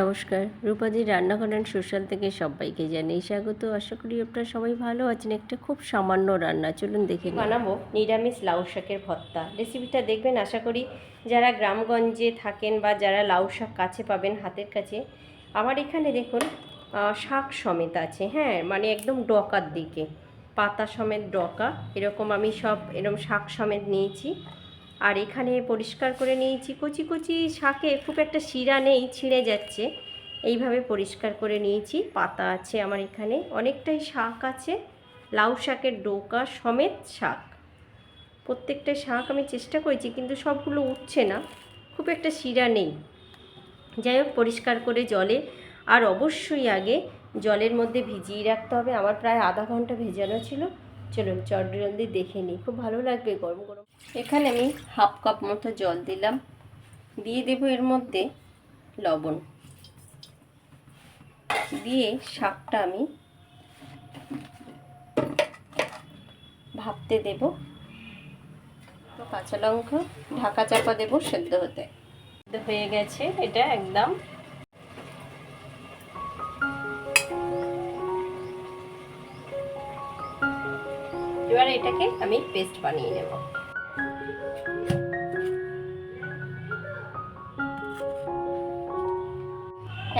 নমস্কার। রূপাদির রান্নাঘরের সোশ্যাল থেকে সবাইকে জানাই স্বাগত। আশা করি আপনারা সবাই ভালো আছেন। একটা খুব সামান্য রান্না, চলুন দেখে। বানাবো নিরামিষ লাউ শাকের ভর্তা। রেসিপিটা দেখবেন, আশা করি যারা গ্রামগঞ্জে থাকেন বা যারা লাউ শাক কাছে পাবেন হাতের কাছে, আমার এখানে দেখুন শাক সমেত আছে। হ্যাঁ মানে একদম ডকার দিকে। পাতা সমেত ডকা, এরকম আমি সব এরকম শাক সমেত নিয়েছি। আর এখানে পরিষ্কার করে নিয়েছি কচি কচি শাকে খুব একটা শিরা নেই, ছিঁড়ে যাচ্ছে। এইভাবে পরিষ্কার করে নিয়েছি, পাতা আছে আমার এখানে, অনেকটাই শাক আছে, লাউ শাকের ডোকা সমেত শাক। প্রত্যেকটা শাক আমি চেষ্টা করেছি কিন্তু সবগুলো উঠছে না, খুব একটা শিরা নেই। যাই হোক, পরিষ্কার করে জলে, আর অবশ্যই আগে জলের মধ্যে ভিজিয়ে রাখতে হবে। আমার প্রায় আধা ঘণ্টা ভেজানো ছিল। চলুন চট জলদি দেখে নিই। খুব ভালো লাগবে গরম গরম। এখানে আমি হাফ কাপ মতো জল দিলাম। দিয়ে দেবো এর মধ্যে লবণ। দিয়ে শাকটা আমি ভাপতে দেব। কাঁচা লঙ্কা ঢাকা চাপা দেবো সেদ্ধ হতে। সেদ্ধ হয়ে গেছে। এটা একদম এবার এটাকে আমি পেস্ট বানিয়ে নেব।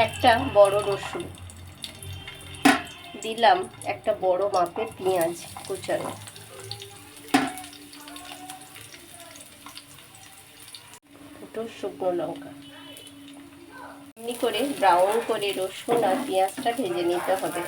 একটা বড় রসুন। দিলাম একটা বড় মাপের পেঁয়াজ কুচানো। দুটো শুকনো লঙ্কা। এমনি করে ব্রাউন করে রসুন আর পেঁয়াজটা ভেজে নিতে হবে।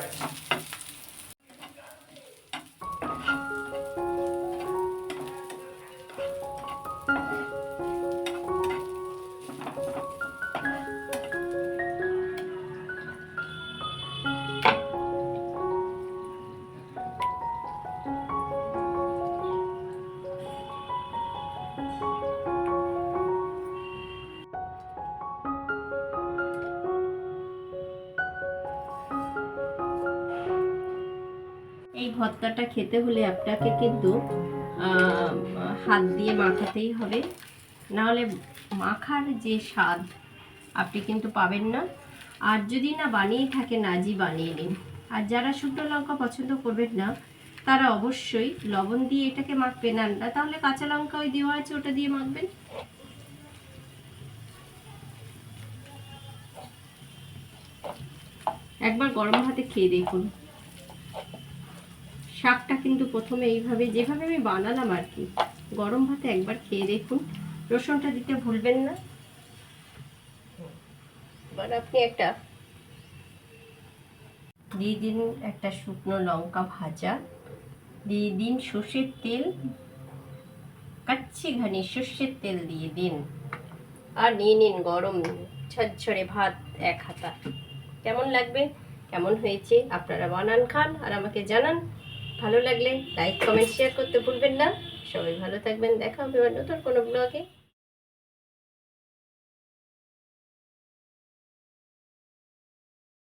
এই ভর্তাটা খেতে হলে আপনাকে কিন্তু হাত দিয়ে মাখাতেই হবে। নাহলে মাখার যে স্বাদ, আপনি কিন্তু পাবেন না। আর যদি না বানিয়ে থাকেন, আজই বানিয়ে নিন। আর যারা শুকনো লঙ্কা পছন্দ করবেন না, তারা অবশ্যই লবণ দিয়ে এটাকে মাখবেন। আর না তাহলে কাঁচা লঙ্কা ওই দেওয়া আছে, ওটা দিয়ে মাখবেন। একবার গরম ভাতে খেয়ে দেখুন। শাকটা কিন্তু প্রথমে এইভাবে, যেভাবে আমি বানালাম আর কি, গরম ভাতে একবার খেয়ে দেখুন। রসুনটা দিতে ভুলবেন না। এবার আপনি একটা দিয়ে দিন একটা শুকনো লঙ্কা ভাজা। দিয়ে দিন সর্ষের তেল। কাচ্ছি ঘানি সর্ষের তেল দিয়ে দিন। আর নিয়ে নিন গরম ঝরঝরে ভাত এক হাতা। কেমন লাগবে? কেমন হয়েছে? আপনারা বানান, খান, আর আমাকে জানান। ভালো লাগলে লাইক কমেন্ট শেয়ার করতে ভুলবেন না। সবাই ভালো থাকবেন। দেখা হবে নতুন কোনো ব্লগে